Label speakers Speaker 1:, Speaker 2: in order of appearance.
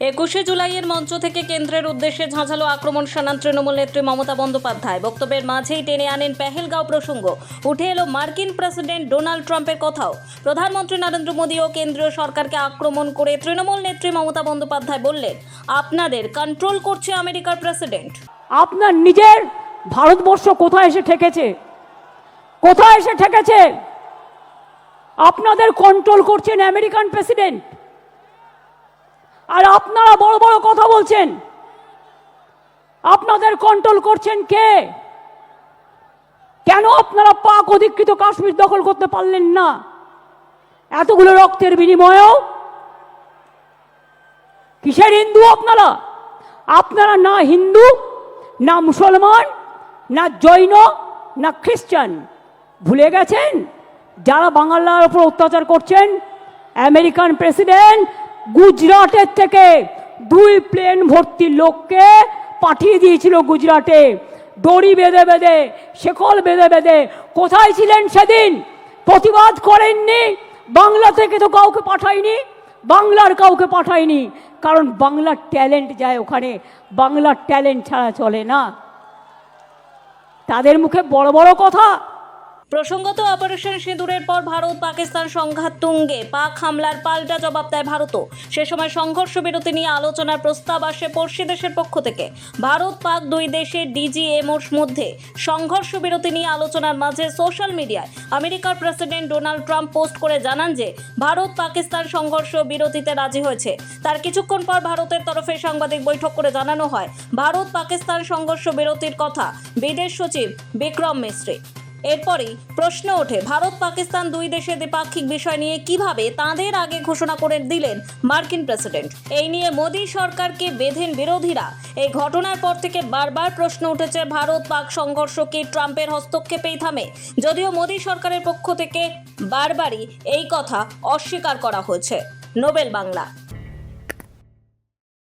Speaker 1: একুশে জুলাইয়ের মঞ্চ থেকে কেন্দ্রের উদ্দেশ্যে ঝাঁঝালো আক্রমণ শানান তৃণমূল নেত্রী মমতা বন্দ্যোপাধ্যায়। বক্তব্যের মাঝেই টেনে আনেন পেহেলগাঁও প্রসঙ্গ। উঠে এলো মার্কিন প্রেসিডেন্ট ডোনাল্ড ট্রাম্পের কথাও। প্রধানমন্ত্রী নরেন্দ্র মোদী ও কেন্দ্রীয় সরকারকে আক্রমণ করে তৃণমূল নেত্রী মমতা বন্দ্যোপাধ্যায় বললেন, আপনাদের কন্ট্রোল করছে আমেরিকার প্রেসিডেন্ট।
Speaker 2: আপনার নিজের ভারতবর্ষ কোথায় এসে ঠেকেছে? কোথায় এসে ঠেকেছে? আপনাদের কন্ট্রোল করছেন আমেরিকান প্রেসিডেন্ট। আর আপনারা বড় বড় কথা বলছেন। আপনাদের কন্ট্রোল করছেন কে? কেন আপনারা পাক অধিকৃত কাশ্মীর দখল করতে পারলেন না? এতগুলো রক্তের বিনিময়েও কিসের হিন্দু আপনারা? আপনারা না হিন্দু, না মুসলমান, না জৈন, না খ্রিস্টান। ভুলে গেছেন? যারা বাংলার উপর অত্যাচার করছেন, আমেরিকান প্রেসিডেন্ট গুজরাটের থেকে দুই প্লেন ভর্তি লোককে পাঠিয়ে দিয়েছিল গুজরাটে। দড়ি বেঁধে বেঁধে, শেকল বেঁধে বেঁধে। কোথায় ছিলেন সেদিন? প্রতিবাদ করেননি। বাংলা থেকে তো কাউকে পাঠায়নি। বাংলার কাউকে পাঠায়নি। কারণ বাংলার ট্যালেন্ট যায় ওখানে। বাংলার ট্যালেন্ট ছাড়া চলে না। তাদের মুখে বড় বড় কথা।
Speaker 1: প্রসঙ্গত, অপারেশন সিঁদুরের পর ভারত পাকিস্তান সংঘাত তুঙ্গে। পাক হামলার পাল্টা জবাব দেয় ভারতও সে সময় সংঘর্ষ বিরতি নিয়ে আলোচনার প্রস্তাব আসে পড়শি দেশের পক্ষ থেকে। ভারত, পাক দুই দেশের ডিজিএমওর মধ্যে সংঘর্ষ বিরতি নিয়ে আলোচনার মাঝে সোশ্যাল মিডিয়ায় আমেরিকার প্রেসিডেন্ট ডোনাল্ড ট্রাম্প পোস্ট করে জানান যে, ভারত, পাকিস্তান সংঘর্ষ বিরতিতে রাজি হয়েছে। তার কিছুক্ষণ পর ভারতের তরফে সাংবাদিক বৈঠক করে জানানো হয় ভারত পাকিস্তান সংঘর্ষ বিরতির কথা। বিদেশ সচিব বিক্রম মিস্ত্রি। এরপরই প্রশ্ন ওঠে, ভারত, পাকিস্তান দুই দেশের দ্বিপাক্ষিক বিষয় নিয়ে কীভাবে তাঁদের আগে ঘোষণা করে দিলেন মার্কিন প্রেসিডেন্ট? এই নিয়ে মোদী সরকারকে বেঁধেন বিরোধীরা। এই ঘটনার পর থেকে বারবার প্রশ্ন উঠেছে, ভারত পাক সংঘর্ষ কি ট্রাম্পের হস্তক্ষেপেই থামে? যদিও মোদী সরকারের পক্ষ থেকে বারবারই এই কথা অস্বীকার করা হয়েছে। নোবেল বাংলা।